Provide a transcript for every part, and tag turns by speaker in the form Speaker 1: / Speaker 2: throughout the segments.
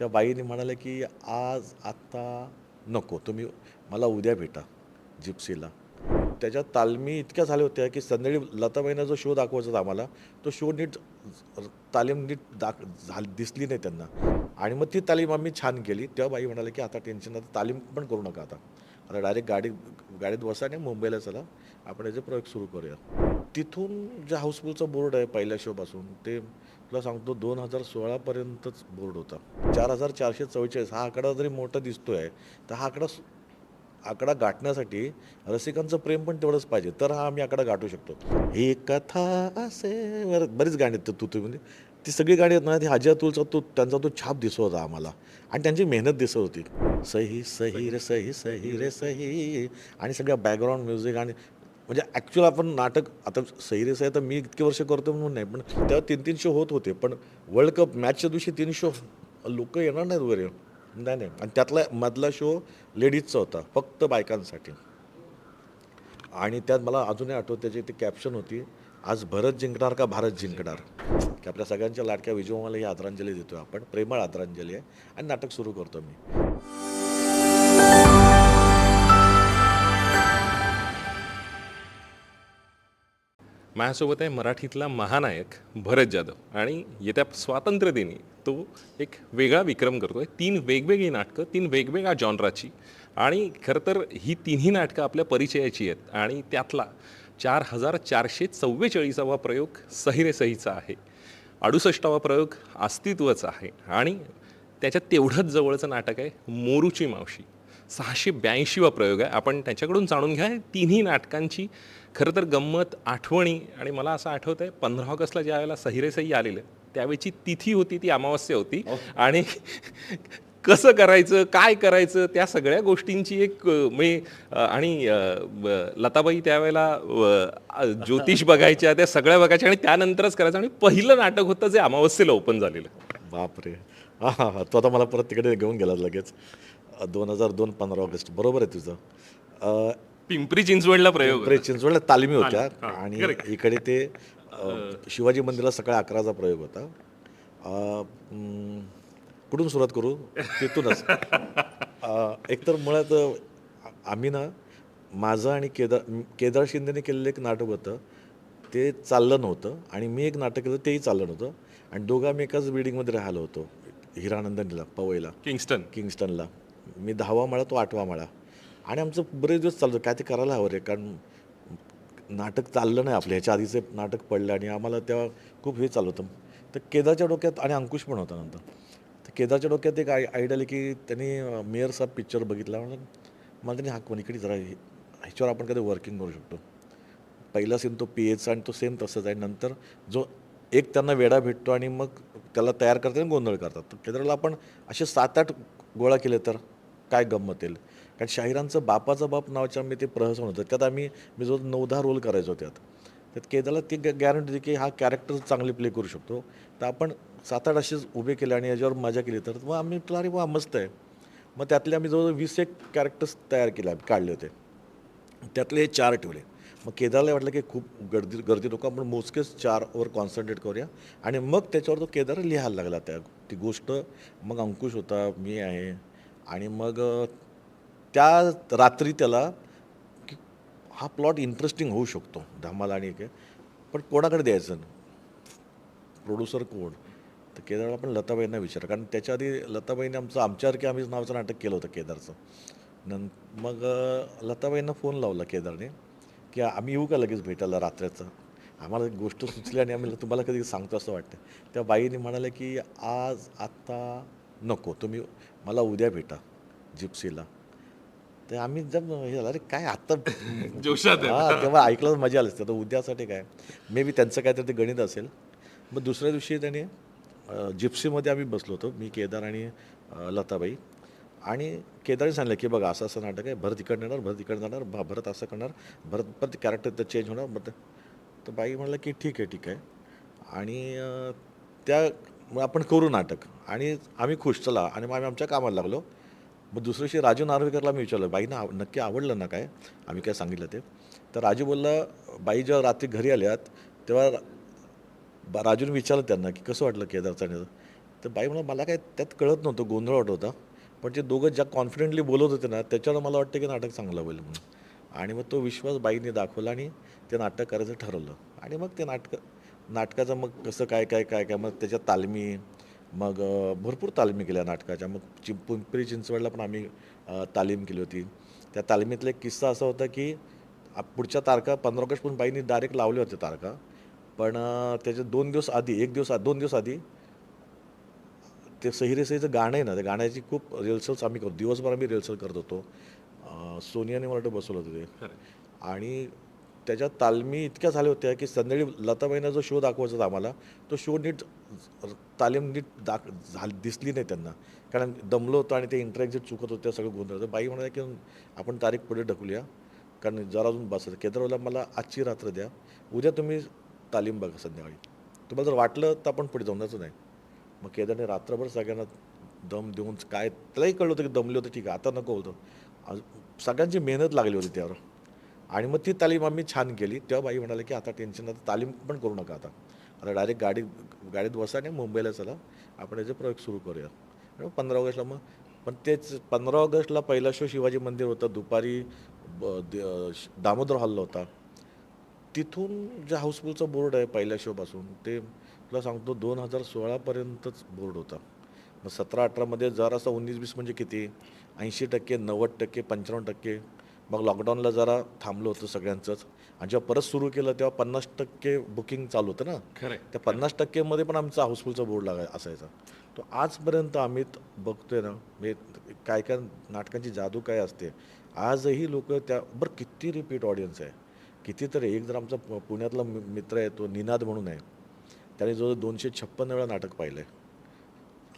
Speaker 1: त्या बाईने म्हणाले की आज आत्ता नको तुम्ही मला उद्या भेटा जिप्सीला. त्याच्या तालमी इतक्या झाल्या होत्या की संध्याकाळी लताबाईंना जो शो दाखवायचा होता आम्हाला तो शो नीट तालीम नीट दाख झाली दिसली नाही त्यांना. आणि मग ती तालीम आम्ही छान केली. तेव्हा बाई म्हणाले की आता टेन्शन आता तालीम पण करू नका आता. आता डायरेक्ट गाडी गाडीत बसा आणि मुंबईला चला. आपण याचे प्रयोग सुरू करूया. तिथून जे हाऊसफुलचा बोर्ड आहे पहिल्या शोपासून ते तुला सांगतो दोन हजार सोळापर्यंतच बोर्ड होता. चार हजार चारशे चव्वेचाळीस हा आकडा जरी मोठा दिसतो आहे तर हा आकडा आकडा गाठण्यासाठी रसिकांचं प्रेम पण तेवढंच पाहिजे. तर हा आम्ही आकडा गाठू शकतो. ही कथा असे बरीच गाणी आहेत तू तुम्ही म्हणजे ती सगळी गाणी आहेत ना ती हाजी अतुलचा तो त्यांचा तो छाप दिसत होता आम्हाला. आणि त्यांची मेहनत दिसत होती. सही सही रे सही सही रे सही. आणि सगळ्या बॅकग्राऊंड म्युझिक आणि म्हणजे ॲक्च्युअल आपण नाटक आता सैरेस आहे तर मी इतके वर्ष करतो म्हणून नाही पण तेव्हा तीन तीन शो होत होते पण वर्ल्ड कप मॅचच्या दिवशी तीन शो लोक येणार नाहीत वगैरे. नाही नाही. आणि त्यातला मधला शो लेडीजचा होता फक्त बायकांसाठी. आणि त्यात मला अजूनही आठवत त्याची ती कॅप्शन होती आज भरत जिंकणार का भारत जिंकणार? की आपल्या सगळ्यांच्या लाडक्या विजयमाला ही आदरांजली देतो आपण प्रेमळ आदरांजली आहे. आणि नाटक सुरू करतो मी.
Speaker 2: माझ्यासोबत आहे मराठीतला महानायक भरत जाधव. आणि येत्या स्वातंत्र्यदिनी तो एक वेगळा विक्रम करतोय. तीन वेगवेगळी नाटकं तीन वेगवेगळ्या जॉनराची. आणि खरं तर ही तिन्ही नाटकं आपल्या परिचयाची आहेत. आणि त्यातला चार हजार चारशे चव्वेचाळीसावा प्रयोग सहिरेसहीचा आहे. अडुसष्टावा प्रयोग अस्तित्वचा आहे. आणि त्याच्यात तेवढंच जवळचं नाटक आहे मोरूची मावशी. सहाशे ब्याऐंशीवा प्रयोग आहे. आपण त्याच्याकडून जाणून घ्या तिन्ही नाटकांची खरं तर गंमत आठवणी आणि मला असं आठवतं आहे पंधरा ऑगस्टला ज्या वेळेला सहिरे सही आलेलं त्यावेळची तिथी होती ती अमावस्या होती. आणि कसं करायचं काय करायचं त्या सगळ्या गोष्टींची एक म्हणजे आणि लताबाई त्यावेळेला ज्योतिष बघायच्या त्या सगळ्या बघायच्या आणि त्यानंतरच करायचं आणि पहिलं नाटक होतं जे अमावस्येला ओपन झालेलं.
Speaker 1: बापरे. हा हा हा. तो आता मला परत तिकडे घेऊन गेला लगेच. दोन हजार दोन पंधरा ऑगस्ट. बरोबर आहे तुझं.
Speaker 2: पिंपरी चिंचवडला प्रयोग
Speaker 1: पिंपरी चिंचवडला तालमी होत्या. आणि इकडे ते अं, शिवाजी मंदिराला सकाळी अकराचा प्रयोग होता. अं, कुठून सुरुवात करू? तिथूनच. अं, एकतर मुळात अं, आम्ही ना माझं आणि केदार केदार शिंदेने केलेलं एक नाटक होतं. ते चाललं नव्हतं. आणि मी एक नाटक केलं तेही चाललं नव्हतं. आणि दोघं आम्ही एकाच बिल्डिंगमध्ये राहिलो होतो हिरानंदनीला पवईला.
Speaker 2: किंगस्टन.
Speaker 1: किंगस्टनला. मी दहावा माळा तो आठवा माळा. आणि आमचं बरेच दिवस चालतं काय ते करायला हवं रे? कारण नाटक चाललं नाही आपलं. ह्याच्या आधीचे नाटक पडलं आणि आम्हाला तेव्हा खूप हे चालू होतं. तर केदारच्या डोक्यात आणि अंकुश पण होता नंतर. तर केदारच्या डोक्यात एक आय आयडिया आली की त्यांनी मेयर साहेब पिक्चर बघितला. म्हणून मला त्यांनी हाक इकडे जरा ह्याच्यावर आपण कधी वर्किंग करू शकतो. पहिला सीन तो पी एचा आणि तो सेम तसंच आहे. नंतर जो एक त्यांना वेडा भेटतो आणि मग त्याला तयार करतात आणि गोंधळ करतात. तर केदारला आपण असे सात आठ गोळा केले तर काय गंमत येईल? कारण शाहिरांचं बापाचा बाप नावाच्या आम्ही ते प्रहसन होतं. त्यात आम्ही मी जो नऊ दहा रोल करायचो त्यात. त्यात केदारला ती गॅरंटी होती की हा कॅरेक्टर चांगली प्ले करू शकतो. तर आपण सात आठ असेच उभे केले आणि याच्यावर मजा केली. तर मग आम्ही म्हटलं, अरे वा मस्त आहे. मग त्यातले आम्ही जवळजवळ वीस एक कॅरेक्टर्स तयार केले काढले होते. त्यातले हे चार ठेवले. मग केदारला वाटलं की खूप गर्दी गर्दी नको आपण मोजकेच चारवर कॉन्सन्ट्रेट करूया. आणि मग त्याच्यावर तो केदार लिहायला लागला त्या ती गोष्ट. मग अंकुश होता मी आहे. आणि मग त्या रात्री त्याला की हा प्लॉट इंटरेस्टिंग होऊ शकतो. धमाल आणि काय पण कोणाकडे द्यायचं? प्रोड्युसर कोण? तर केदारला आपण लताबाईंना विचार. कारण त्याच्या आधी लताबाईंनी आमचं आमच्यासारखे आम्ही नावाचं नाटक केलं होतं केदारचं. नं मग लताबाईंना फोन लावला केदारने की आम्ही येऊ का लगेच भेटायला रात्रीचं? आम्हाला एक गोष्ट सुचली आणि आम्ही तुम्हाला कधी सांगतो असं वाटतं. त्या बाईने म्हणाले की आज आत्ता नको. तुम्ही मला उद्या भेटा जिप्सीला. तर आम्ही जब हे झालं अरे काय आत्ता
Speaker 2: जोशात
Speaker 1: हा तेव्हा ऐकलं मजा आली असते. तर उद्यासाठी काय? मे बी त्यांचं काहीतरी ते गणित असेल. मग दुसऱ्या दिवशी त्याने अ, जिप्सीमध्ये आम्ही बसलो होतो. मी केदार आणि अ, लताबाई. आणि केदारने सांगितलं की बघा असं असं नाटक आहे. भरत इकडं येणार भरत इकडं जाणार भा भरत असं करणार. भरत परत कॅरेक्टर तर चेंज होणार. मग ते- तर बाई म्हणलं की ठीक आहे ठीक आहे. आणि अ, त्या मग आपण करू नाटक. आणि आम्ही खुश चला. आणि मग आम्ही आमच्या कामाला लागलो. मग दुसऱ्या दिवशी राजू नार्वेकरला मी विचारलं बाईंना नक्की आवडलं ना काय? आम्ही काय सांगितलं ते. तर राजू बोलला बाई जेव्हा रात्री घरी आल्यात तेव्हा राजूने विचारलं त्यांना की कसं वाटलं केदारचं तर बाई म्हणा मला काय त्यात कळत नव्हतं गोंधळ वाटत होता. पण ते दोघं ज्या कॉन्फिडेंटली बोलत होते ना त्याच्यावर मला वाटतं की नाटक चांगलं होईल म्हणून. आणि मग तो विश्वास बाईने दाखवला आणि ते नाटक करायचं ठरवलं. आणि मग ते नाटक नाटकाचं मग कसं काय काय काय काय मग त्याच्या तालमी मग भरपूर तालमी केल्या नाटकाच्या. मग चि पिंपरी चिंचवडला पण आम्ही तालीम केली होती. त्या तालमीतला एक किस्सा असा होता की पुढच्या तारखा पंधरा ऑगस्ट पण बाईंनी डायरेक्ट लावल्या होत्या तारखा. पण त्याच्या दोन दिवस आधी एक दिवस दोन दिवस आधी ते सहिरे सहीचं गाणं आहे ना त्या गाण्याची खूप रिहर्सल्स आम्ही करतो. दिवसभर आम्ही रिहर्सल करत होतो. सोनियाने मला वाटतं बसवलं होतं ते. आणि त्याच्या तालमी इतक्या झाल्या होत्या की संध्याकाळी लताबाईंना जो शो दाखवायचा होता आम्हाला तो शो नीट तालीम नीट दाख झाली दिसली नाही त्यांना. कारण दमलो होतं आणि ते इंटरॅक्ट चुकत होतं सगळं गोंधळ होतं. बाई म्हणाल्या की आपण तारीख पुढे ढकलूया. कारण जरा अजून बसायचं केदारवाला मला आजची रात्र द्या. उद्या तुम्ही तालीम बघा संध्याकाळी. तुम्हाला जर वाटलं तर आपण पुढे जाऊन नाही. मग केदारने रात्रभर सगळ्यांना दम देऊन काय त्यालाही कळलं होतं की दमले होतं. ठीक आहे आता नको होतं आज सगळ्यांची मेहनत लागली होती त्यावर. आणि मग ती तालीम आम्ही छान केली. तेव्हा बाई म्हणाले की आता टेन्शन आता तालीम पण करू नका आता. आता डायरेक्ट गाडी गाडीत बसा आणि मुंबईला चला. आपण याचे प्रयोग सुरू करूया. आणि पंधरा ऑगस्टला मग पण तेच पंधरा ऑगस्टला पहिला शो शिवाजी मंदिर होतं. दुपारी ब- द- श- दामोदर हल्ला होता. तिथून जे हाऊसफुलचा बोर्ड आहे पहिल्या शोपासून ते तुला सांगतो दोन हजार सोळापर्यंतच बोर्ड होता. मग सतरा अठरामध्ये जरासा उन्नीस वीस म्हणजे किती? ऐंशी टक्के नव्वद टक्के पंच्याण्णव टक्के. मग लॉकडाऊनला जरा थांबलं होतं सगळ्यांचंच. आणि जेव्हा परत सुरू केलं तेव्हा पन्नास टक्के बुकिंग चालू होतं ना?
Speaker 2: खरंय.
Speaker 1: त्या पन्नास टक्केमध्ये पण आमचा हाऊसफुलचा बोर्ड लागाय असायचा. तो आजपर्यंत आम्ही बघतोय ना म्हणजे काय काय नाटकांची जादू काय असते? आजही लोक त्या बरं किती रिपीट ऑडियन्स आहे. कितीतरी एक जर आमचा पुण्यातला मि- मित्र आहे तो निनाद म्हणून आहे. त्याने जो दोनशे छप्पन्न वेळा नाटक पाहिलं आहे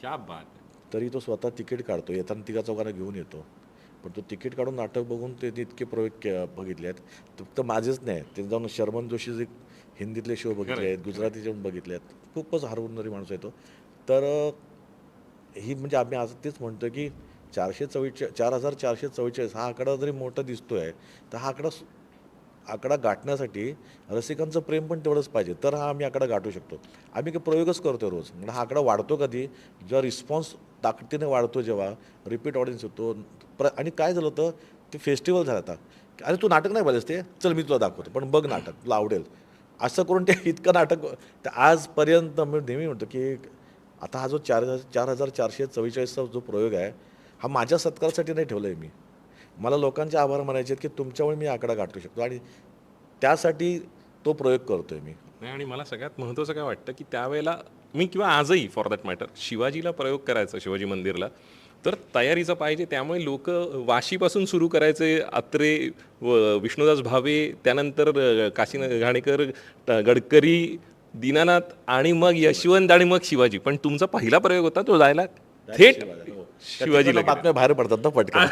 Speaker 2: क्या बात
Speaker 1: तरी तो स्वतः तिकीट काढतो येताना तिघा चौघांना घेऊन येतो. पण तो तिकीट काढून नाटक बघून ते इतके प्रयोग के बघितले आहेत. फक्त माझेच नाही. ते जाऊन शर्मन जोशीचे हिंदीतले शो बघितले आहेत गुजरातीचे पण बघितले आहेत. खूपच हरवणारी माणूस आहे तो तर ही म्हणजे आम्ही आज तेच म्हणतो की चारशे चव्वेचाळीस चार हजार चारशे चव्वेचाळीस हा आकडा जरी मोठा दिसतोय तर हा आकडा आकडा गाठण्यासाठी रसिकांचं प्रेम पण तेवढंच पाहिजे. तर हा आम्ही आकडा गाठू शकतो. आम्ही काही प्रयोगच करतो रोज. म्हणजे हा आकडा वाढतो कधी? जेव्हा रिस्पॉन्स ताकदीने वाढतो जेव्हा रिपीट ऑडियन्स होतो. प्र आणि काय झालं होतं? ते फेस्टिवल झालं आता. अरे तू नाटक नाही पाहिजेस ते? चल मी तुला दाखवतो. पण बघ नाटक तुला आवडेल. असं करून ते इतकं नाटक तर आजपर्यंत मी नेहमी म्हणतो की आता हा जो चार हजार चार हजार चारशे चव्वेचाळीसचा जो प्रयोग आहे हा माझ्या सत्कारासाठी नाही ठेवला आहे मी. मला लोकांचे आभार मानायचे आहेत की तुमच्यामुळे मी आकडा गाठू शकतो. आणि त्यासाठी तो प्रयोग करतोय मी.
Speaker 2: नाही आणि मला सगळ्यात महत्त्वाचं काय वाटतं की त्यावेळेला मी किंवा आजही फॉर दॅट मॅटर शिवाजीला प्रयोग करायचा शिवाजी मंदिरला. तर तयारीचं पाहिजे त्यामुळे लोक वाशीपासून सुरू करायचे अत्रे व विष्णुदास भावे त्यानंतर काशीनाथ घाणेकर गडकरी दीनानाथ आणि मग यशवंत आणि मग शिवाजी. पण तुमचा पहिला प्रयोग होता तो जायला थेट शिवाजीला
Speaker 1: बातम्या बाहेर पडतात ना पटकन.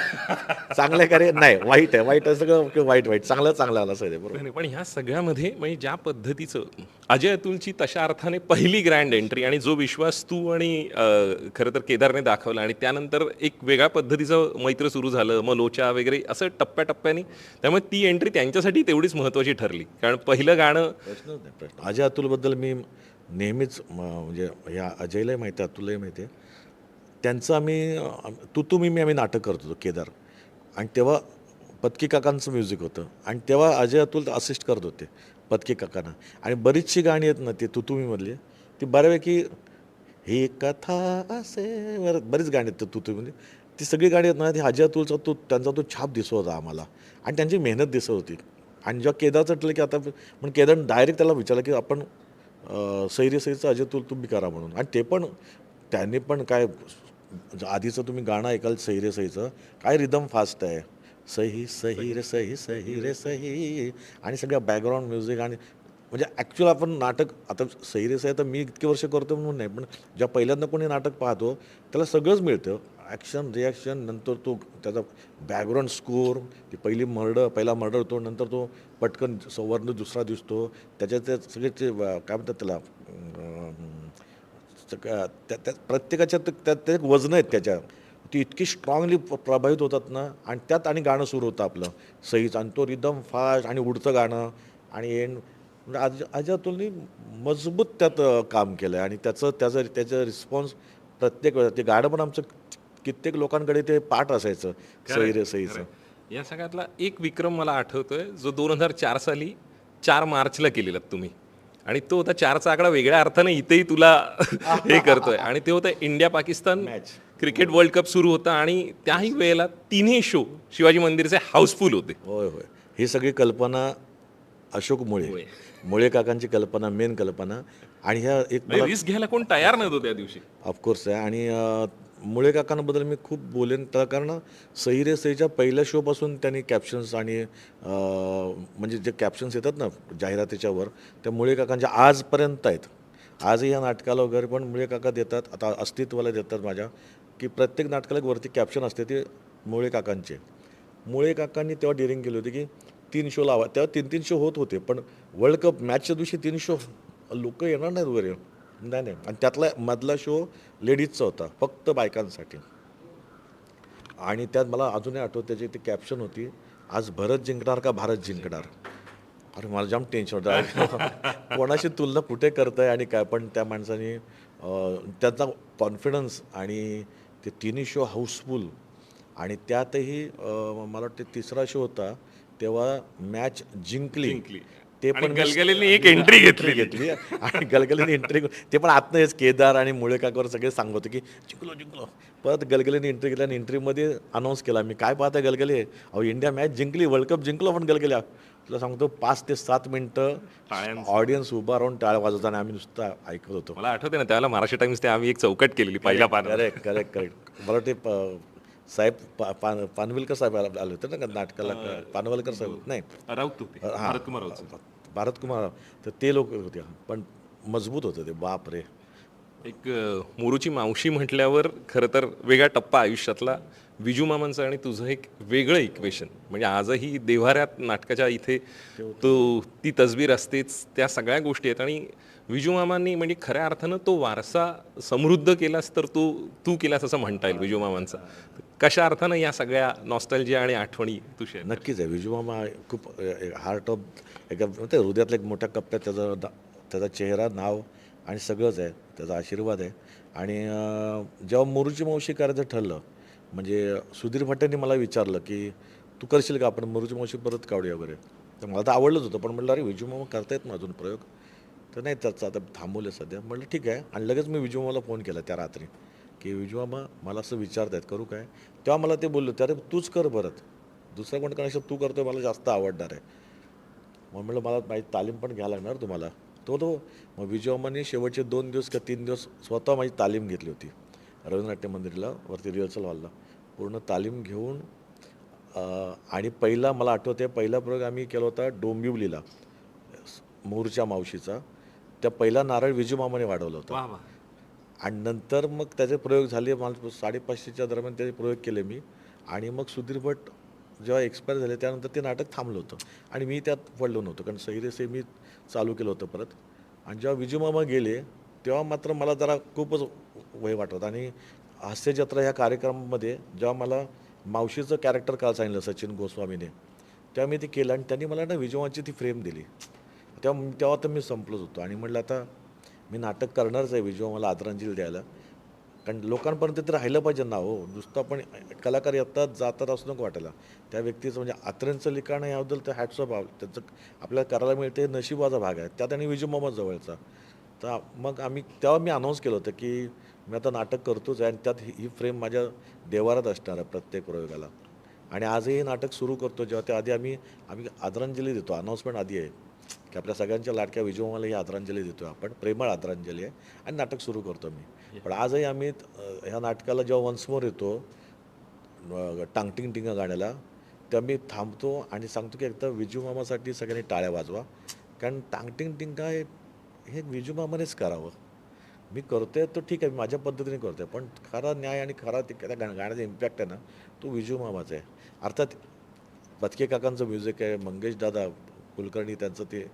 Speaker 1: चांगल्या कार्य नाही वाईट आहे वाईट आहे सगळं वाईट वाईट. चांगलं चांगलं आलं असं बरोबर.
Speaker 2: नाही, पण ह्या सगळ्यामध्ये म्हणजे ज्या पद्धतीचं अजय अतुलची तशा अर्थाने पहिली ग्रँड एंट्री आणि जो विश्वास तू आणि खरं तर केदारने दाखवला आणि त्यानंतर एक वेगळ्या पद्धतीचं मैत्र सुरू झालं मग लोचा वगैरे असं टप्प्याटप्प्याने त्यामुळे ती एंट्री त्यांच्यासाठी तेवढीच महत्त्वाची ठरली. कारण पहिलं गाणं
Speaker 1: अजय अतुलबद्दल मी नेहमीच म्हणजे ह्या अजयलाही माहिती आहे अतुललाही माहिती आहे. त्यांचं आम्ही तू तू मी मी आम्ही नाटक करत होतो केदार. आणि तेव्हा पत्की काकांचं म्युझिक होतं. आणि तेव्हा अजय अतुल असिस्ट करत होते पत्की काकांना. आणि बरीचशी गाणी आहेत ना ती तू तुम्ही मधली. ती बऱ्यापैकी ही कथा असे बर बरीच गाणी आहेत तू तुम्ही ती सगळी गाणी आहेत ना ती अजय अतुलचा तो त्यांचा तो छाप दिसत होता आम्हाला. आणि त्यांची मेहनत दिसत होती. आणि जेव्हा केदारचं ठरलं की आता म्हणून केदार डायरेक्ट त्याला विचारलं की आपण सैरी सैरीचं अजय तुल तुम्ही करा म्हणून. आणि ते पण त्यांनी पण काय आधीचं तुम्ही गाणं ऐकाल सही रे सहीचं. काय रिदम फास्ट आहे? सही सही रे सही सही रे सही. आणि सगळ्या बॅकग्राऊंड म्युझिक आणि म्हणजे ॲक्च्युअल आपण नाटक आता सही रे सही तर मी इतके वर्ष करतो म्हणून नाही पण ज्या पहिल्यांदा कोणी नाटक पाहतो त्याला सगळंच मिळतं. ॲक्शन रिॲक्शन नंतर तो त्याचा बॅकग्राऊंड स्कोर ती पहिली मर्डर पहिला मर्डर होतो नंतर तो पटकन सवर्ण दुसरा दिसतो. त्याच्यात ते सगळे ते काय म्हणतात त्याला त्या त्या प्रत्येकाच्या ते- त्यात ते एक वजनं आहेत त्याच्या. ती इतकी स्ट्रॉंगली प्रभावित होतात ना आणि त्यात आणि गाणं सुरू होतं आपलं. सहीच आणि तो रिदम फास्ट आणि उडतं गाणं आणि एंड म्हणजे आज अजय अतुलनी मजबूत त्यात काम केलं आहे आणि त्याचं त्याचं त्याचा रिस्पॉन्स प्रत्येक वेळेला ते गाणं पण आमचं कित्येक लोकांकडे ते पाठ असायचं सई रे
Speaker 2: खरंय. या सगळ्यातला एक विक्रम मला आठवतोय जो दोन हजार चार साली चार मार्चला केलेला तुम्ही. आणि तो होता चारचा आकडा वेगळ्या अर्थाने इथेही तुला हे करतोय. आणि ते होतं India Pakistan
Speaker 1: Match.
Speaker 2: Cricket world cup सुरू होता आणि त्याही वेळेला तिन्ही शो शिवाजी मंदिरचे हाऊसफुल होते.
Speaker 1: होय होय. ही सगळी कल्पना अशोक मुळे. मुळे काकांची कल्पना मेन कल्पना. आणि ह्या एक
Speaker 2: रिस्क घ्यायला कोण तयार नव्हतं त्या दिवशी.
Speaker 1: ऑफकोर्स आहे आणि मुळे काकांबद्दल मी खूप बोलेन. त्या कारण सही रे सईच्या पहिल्या शोपासून त्यांनी कॅप्शन्स आणि म्हणजे जे कॅप्शन्स येतात ना जाहिरातीच्यावर त्या मुळे काकांच्या म्हणजे आजपर्यंत आहेत. आजही या नाटकाला वगैरे पण मुळे काका देतात. आता अस्तित्वाला देतात माझ्या की प्रत्येक नाटकाला एक वरती कॅप्शन असते ते मुळे काकांचे. मुळे काकांनी तेव्हा डिरिंग केली होती की तीन शो लावा तेव्हा तीन तीन शो होत होते पण वर्ल्ड कप मॅचच्या दिवशी तीन शो लोक येणार नाहीत वगैरे. नाही नाही. आणि त्यातला मधला शो लेडीजचा होता फक्त बायकांसाठी. आणि त्यात मला अजूनही आठवत त्याची ती कॅप्शन होती आज भरत जिंकणार का भारत जिंकणार? अरे मला जाम टेन्शन होतं. कोणाशी तुलना कुठे करताय आणि काय? पण त्या माणसाने त्यांचा कॉन्फिडन्स आणि ते तिन्ही शो हाऊसफुल आणि त्यातही मला वाटते तिसरा शो होता तेव्हा मॅच जिंकली.
Speaker 2: जिंकली.
Speaker 1: ते
Speaker 2: आणि
Speaker 1: पण
Speaker 2: गलगलीने एक एंट्री घेतली.
Speaker 1: घेतली. आणि गलगलीने एंट्री ते पण आतनं हेच केदार आणि मुळे काकावर सगळे सांगत होते की जिंकलो जिंकलो. परत गलगलीने एंट्री केली आणि एंट्रीमध्ये अनाऊन्स केला मी काय पाहता गलगले? अहो इंडिया मॅच जिंकली वर्ल्ड कप जिंकलो पण गलगल्या तुला सांगतो पाच ते सात मिनिटं. ऑडियन्स उभा राहून टाळ्या वाजवताना आम्ही नुसतं ऐकत होतो.
Speaker 2: मला आठवते ना त्यावेळेला महाराष्ट्र टाइम्स ते आम्ही एक चौकट केलेली पहिल्या पानावर.
Speaker 1: करेक्ट करेक्ट करेक्ट मला प- साहेब पा- पान- पानविलकर साहेब आले होते ना नाटकाला पानवलकर साहेब? नाही.
Speaker 2: राऊत होते.
Speaker 1: हा.
Speaker 2: भारत कुमार राऊत
Speaker 1: भारत कुमार तर ते लोक होते पण मजबूत होते ते. बाप रे.
Speaker 2: एक मोरूची मावशी म्हटल्यावर खरं तर वेगळा टप्पा आयुष्यातला. विजू मामांचं आणि तुझं एक वेगळं इक्वेशन म्हणजे आजही देव्हाऱ्यात नाटकाच्या इथे तो ती तसबीर असतेच त्या सगळ्या गोष्टी आहेत. आणि विजूमामांनी म्हणजे खऱ्या अर्थानं तो वारसा समृद्ध केलास तर तू तू केलास असं म्हणता येईल विजूमामांचा कशा अर्थानं या सगळ्या नॉस्टॅल्जिया आणि आठवणी तू
Speaker 1: नक्कीच आहे. विजूमामा खूप हार्ट ऑफ एका ते हृदयातल्या एक मोठ्या कप्प्यात त्याचा दा- त्याचा चेहरा नाव आणि सगळंच आहे. त्याचा आशीर्वाद आहे. आणि जेव्हा मोरूची मावशी करायचं ठरलं म्हणजे सुधीर भट्टांनी मला विचारलं की तू करशील का? आपण मोरूची मावशी परत काढूया वगैरे. तर मला तर आवडलंच होतं. पण म्हटलं अरे विजूमामा करता करतायत ना अजून प्रयोग? तर नाही त्याचं आता थांबवलं सध्या. म्हटलं ठीक आहे. आणि लगेच मी विजुमाला फोन केला त्या रात्री की विजू मला असं विचारत आहेत करू काय? तेव्हा मला ते बोललो त्यारे तूच कर परत. दुसरा कोण कनेक्शन तू करतोय मला जास्त आवडणार आहे. मग म्हटलं मला माझी तालीम पण घ्यायला लागणार तुम्हाला. तो तो मग विजयमाने शेवटचे दोन दिवस का तीन दिवस स्वतः माझी तालीम घेतली होती रवींद्रनाट्य मंदिरला वरती रिहर्सल हॉलला पूर्ण तालीम घेऊन आणि पहिला मला आठवते पहिला प्रयोग आम्ही केला होता डोंबिवलीला मोरच्या मावशीचा. त्या पहिला नारळ विजूमामाने वाढवला होता.
Speaker 2: वा
Speaker 1: आणि नंतर मग त्याचे प्रयोग झाले मला साडेपाचशेच्या दरम्यान त्याचे प्रयोग केले मी. आणि मग सुधीर भट जेव्हा एक्सपायर झाले त्यानंतर ते नाटक थांबलं होतं. आणि मी त्यात पडलो नव्हतो कारण सहिरेसे मी चालू केलं होतं परत. आणि जेव्हा विजूमामा गेले तेव्हा मात्र मला जरा खूपच वय वाटत आणि हास्यजत्रा ह्या कार्यक्रमामध्ये जेव्हा मला मावशीचं कॅरेक्टर काल सांगितलं सचिन गोस्वामीने तेव्हा मी ते केलं आणि त्यांनी मला ना विजयमाची ती फ्रेम दिली. तेव्हा तेव्हा तर मी संपलोच होतो. आणि म्हटलं आता मी नाटक करणारच आहे विजय मला आदरांजली द्यायला. कारण लोकांपर्यंत ते राहिलं पाहिजे ना हो. नुसतं आपण कलाकार येतात जातात असं नको वाटायला. त्या व्यक्तीचं म्हणजे आत्र्यांचं लिखाण याबद्दल तर हॅट्सअप त्याचं आपल्याला करायला मिळते नशिबाचा भाग आहे. त्यात आणि विजय जवळचा. तर मग आम्ही तेव्हा मी अनाऊन्स केलं होतं की मी आता नाटक करतोच आहे आणि त्यात ही- फ्रेम माझ्या देवारात असणार आहे प्रत्येक प्रयोगाला. आणि आजही नाटक सुरू करतो. जेव्हा त्या आधी आम्ही आम्ही आदरांजली देतो. अनाऊन्समेंट आधी आहे. की आपल्या सगळ्यांच्या लाडक्या विजयमाला ही आदरांजली देतो आपण. प्रेमळ आदरांजली आहे. आणि नाटक सुरू करतो मी. पण आजही आम्ही ह्या नाटकाला जेव्हा वन्स मोर येतो टांगटिंग टिंगा गाण्याला तेव्हा मी थांबतो आणि सांगतो की एकदा विजू मामासाठी सगळ्यांनी टाळ्या वाजवा. कारण टांगटिंग टिंगा हे हे विजू मामानेच करावं. मी करतोय तो ठीक आहे मी माझ्या पद्धतीने करतोय. पण खरा न्याय आणि खरा ते त्या गा- गाण्याचा इम्पॅक्ट आहे ना तो विजू मामाचा आहे. अर्थात बचके काकांचं म्युझिक आहे मंगेश दादा कुलकर्णी त्यांचं ते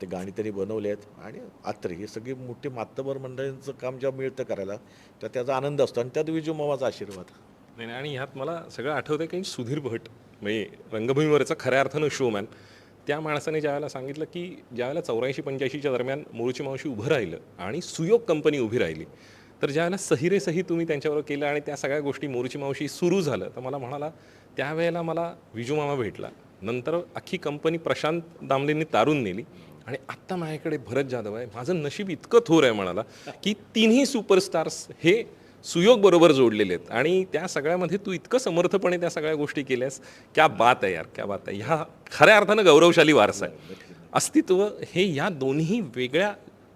Speaker 1: ते गाणी त्यांनी बनवले आहेत. आणि आत्रे ही सगळी मोठी मातबर मंडळींचं काम जेव्हा मिळतं करायला तर त्याचा आनंद असतो आणि त्यात विजू मामाचा आशीर्वाद.
Speaker 2: नाही नाही, आणि ह्यात मला सगळं आठवतं की सुधीर भट म्हणजे रंगभूमीवरचा खऱ्या अर्थानं शोमॅन त्या माणसाने ज्यावेळेला सांगितलं की ज्यावेळेला चौऱ्याऐंशी पंच्याऐंशीच्या दरम्यान मूळची मावशी उभं राहिलं आणि सुयोग कंपनी उभी राहिली तर ज्यावेळेला सहिरे सही तुम्ही त्यांच्याबरोबर केलं आणि त्या सगळ्या गोष्टी मोरची मावशी सुरू झालं तर मला म्हणाला त्यावेळेला मला विजू मामा भेटला. नंतर अख्खी कंपनी प्रशांत दामलेंनी तारून नेली. आणि आत्ता माझ्याकडे भरत जाधव आहे. माझं नशीब इतकं थोर आहे म्हणाला की तिन्ही सुपरस्टार्स हे सुयोग बरोबर जोडलेले आहेत. आणि त्या सगळ्यामध्ये तू इतकं समर्थपणे त्या सगळ्या गोष्टी केल्यास क्या बात आहे यार क्या बात आहे. ह्या खऱ्या अर्थानं गौरवशाली वारसा आहे. अस्तित्व हे या दोन्ही वेगळ्या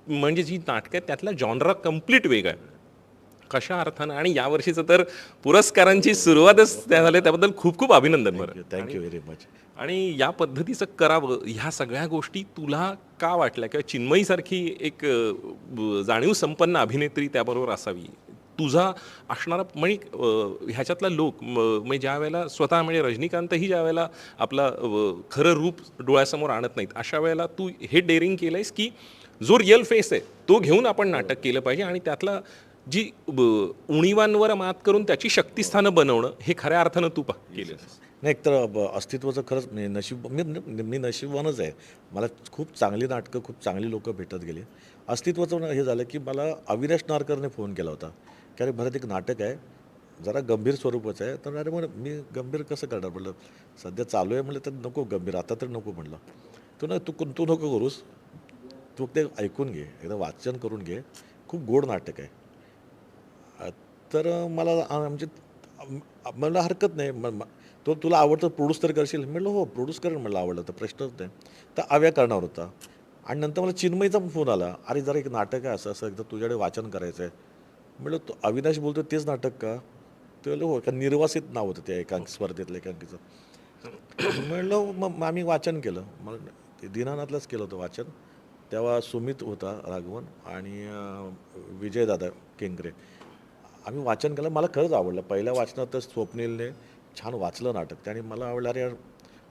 Speaker 2: म्हणजे जी नाटकं आहेत त्यातला जॉनरा कंप्लीट वेगळा आहे. कशा अर्थानं आणि यावर्षीचं तर पुरस्कारांची सुरुवातच त्या झाली त्याबद्दल खूप खूप अभिनंदन बरं.
Speaker 1: थँक्यू व्हेरी मच
Speaker 2: आणि या पद्धतीचं करावं ह्या सगळ्या गोष्टी तुला का वाटल्या? किंवा चिन्मयीसारखी एक जाणीव संपन्न अभिनेत्री त्याबरोबर असावी. तुझा असणारा म्हणजे ह्याच्यातला लोक म्हणजे ज्या वेळेला स्वतः म्हणजे रजनीकांतही ज्या वेळेला आपला खरं रूप डोळ्यासमोर आणत नाहीत अशा वेळेला तू हे डेअरिंग केलं आहेस की जो रिअल फेस आहे तो घेऊन आपण नाटक केलं पाहिजे आणि त्यातला जी ब- उणीवांवर मात करून त्याची शक्तिस्थानं बनवणं हे खऱ्या अर्थानं तू पा केलं
Speaker 1: नाही एकतर अस्तित्वाचं खरंच म्हणजे नशीब मी मी नशीबवानच आहे. मला खूप चांगली नाटकं खूप चांगली लोकं भेटत गेली. अस्तित्वाचं हे झालं की मला अविनाश नारकरने फोन केला होता. की अरे भरत एक नाटक आहे. जरा गंभीर स्वरूपाचं आहे. तर अरे मग मी गंभीर कसं करणार? म्हटलं सध्या चालू आहे म्हटलं तर नको गंभीर आता तर नको म्हटलं तू ना तू तू नको करूस. तू ते ऐकून घे एकदा वाचन करून घे. खूप गोड नाटक आहे. तर मला म्हणजे मला हरकत नाही. तो तुला आवडतं प्रोड्यूस तर करशील. म्हटलं हो प्रोड्यूस करेन म्हटलं आवडलं. तर प्रश्नच नाही तर आव्या करणार होता. आणि नंतर मला चिन्मयीचा फोन आला. अरे जरा एक नाटक आहे असं असं एकदा तुझ्याकडे वाचन करायचं आहे. म्हटलं तो अविनाश बोलतो तेच नाटक का? ते हो का निर्वासित नाव होतं त्या एकांक स्पर्धेतलं एकांकीचं. म्हटलं मग आम्ही वाचन केलं. मग ते दीनानाथलाच केलं होतं वाचन. तेव्हा सुमित होता राघवन आणि विजयदादा केंकरे आम्ही वाचन केलं. मला खरंच आवडलं. पहिल्या वाचनातच स्वप्नीलने छान वाचलं नाटक. त्याने मला आवडलं अरे यार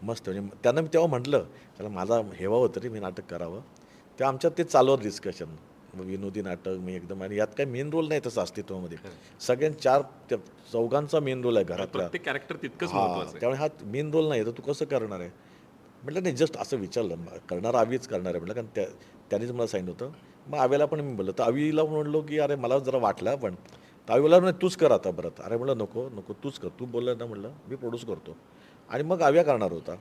Speaker 1: मस्त म्हणजे त्यांना मी तेव्हा म्हटलं त्याला माझा हेवा होतं रे मी नाटक करावं. ते आमच्यात ते चालू होतं डिस्कशन विनोदी नाटक मी एकदम आणि यात काही मेन रोल नाही तसं अस्तित्वामध्ये. सगळ्यां चार त्या चौघांचा मेन रोल आहे घरातला.
Speaker 2: कॅरेक्टर तितकंच
Speaker 1: हा त्यामुळे हा मेन रोल नाही तर तू कसं करणार आहे? म्हटलं नाही जस्ट असं विचारलं. करणार आवीच करणार आहे. म्हटलं कारण त्या त्यानेच मला सांगितलं होतं. मग आवीला पण मी बोललो. तर आवीला म्हणलो की अरे मला जरा वाटलं पण तर आवी बोलला नाही तूच कर आता परत. अरे म्हटलं नको नको तूच कर. तू बोलला ना म्हटलं मी प्रोड्यूस करतो. आणि मग आव्या करणार होता.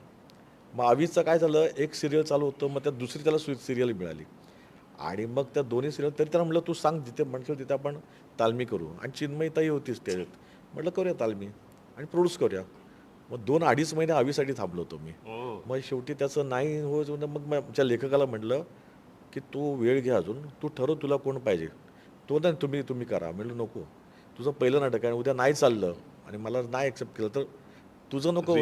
Speaker 1: मग आवीचं काय झालं एक सिरियल चालू होतं मग त्या दुसरी त्याला सिरियल मिळाली. आणि मग त्या दोन्ही सिरियल तरी त्याला म्हटलं तू सांग जिथे म्हणशील तिथे आपण तालमी करू. आणि चिन्मयताही होतीच ते म्हटलं करूया तालमी आणि प्रोड्यूस करूया. मग दोन अडीच महिने आवीसाठी थांबलो होतो मी.
Speaker 2: हो.
Speaker 1: मग शेवटी त्याचं नाही हो मग आमच्या लेखकाला म्हटलं की तू वेळ घे अजून तू ठरव तुला कोण पाहिजे. तो नाही तुम्ही तुम्ही करा म्हटलं नको. तुझं पहिलं नाटक आहे आणि उद्या नाही चाललं आणि मला नाही ॲक्सेप्ट केलं तर तुझं नको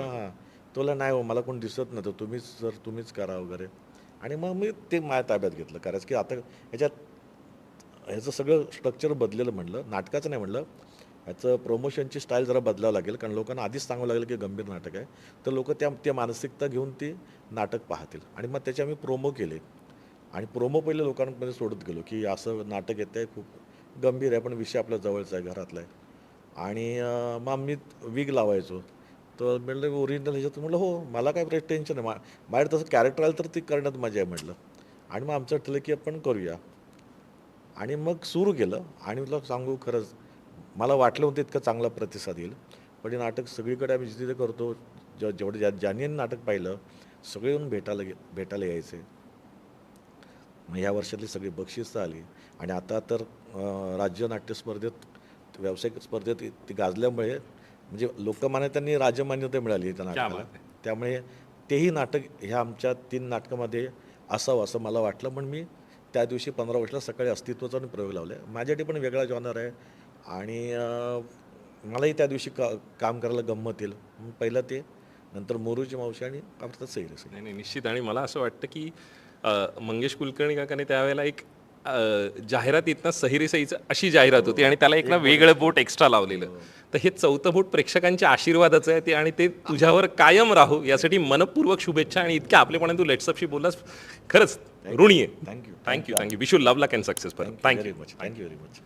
Speaker 1: हां. तुला नाही हो मला कोण दिसत नाही तर तुम्हीच सर तुम्हीच करा वगैरे. आणि मग मी ते माझ्या ताब्यात घेतलं कारण की आता ह्याच्यात ह्याचं सगळं स्ट्रक्चर बदलेलं म्हटलं नाटकाचं नाही म्हटलं ह्याचं प्रमोशनची स्टाईल जरा बदलावं लागेल कारण लोकांना आधीच सांगावं लागेल की गंभीर नाटक आहे. तर लोक त्या त्या मानसिकता घेऊन ती नाटक पाहतील. आणि मग त्याचे आम्ही प्रोमो केले. आणि प्रोमो पहिले लोकांमध्ये सोडत गेलो की असं नाटक येतं आहे खूप गंभीर आहे पण विषय आपल्या जवळचा आहे घरातला आहे. आणि मग आम्ही वीग लावायचो. तर म्हटलं ओरिजिनल ह्याच्यात म्हटलं हो मला काय टेन्शन आहे मा बाहेर तसं कॅरेक्टर आलं तर ती करण्यात मजा आहे म्हटलं. आणि मग आमचं ठरलं की आपण करूया. आणि मग सुरू केलं. आणि तुला सांगू खरंच मला वाटलं होतं इतकं चांगला प्रतिसाद येईल. पण हे नाटक सगळीकडे आम्ही जिथे करतो. जेवढे ज्या ज्यांनी नाटक पाहिलं सगळे येऊन भेटायला गे भेटायला यायचे. मग ह्या वर्षातली सगळी बक्षिसं आली आणि आता तर राज्य नाट्य स्पर्धेत व्यावसायिक स्पर्धेत ती गाजल्यामुळे म्हणजे लोकमान्यतांनी राजमान्यता मिळाली त्या नाटकाला. त्यामुळे तेही नाटक ह्या आमच्या तीन नाटकामध्ये असावं असं मला वाटलं. पण मी त्या दिवशी पंधरा वर्षाला सकाळी अस्तित्वाचा आणि प्रयोग लावला आहे माझ्यासाठी पण वेगळा जॉनर आहे. आणि मलाही त्या दिवशी का काम करायला गंमत येईल. पहिलं ते नंतर मोरूची मावशी आणि आपलं सैरस
Speaker 2: नाही नाही निश्चित. आणि मला असं वाटतं की मंगेश कुलकर्णी काकाने त्यावेळेला एक अ, जाहिरातीतनं सहिरी सईचं अशी जाहिरात होती आणि त्याला एक ना वेगळं बोट. एक्स्ट्रा लावलेलं. तर हे चौथं बोट प्रेक्षकांच्या आशीर्वादाचं आहे ते आणि ते तुझ्यावर कायम राहू यासाठी मनपूर्वक शुभेच्छा आणि इतक्या आपलेपणे तू लेट्सअपशी बोललास. खरंच ऋणी आहे.
Speaker 1: Thank you
Speaker 2: thank you thank you wish you love luck and success
Speaker 1: thank you
Speaker 2: thank you
Speaker 1: very much thank you very much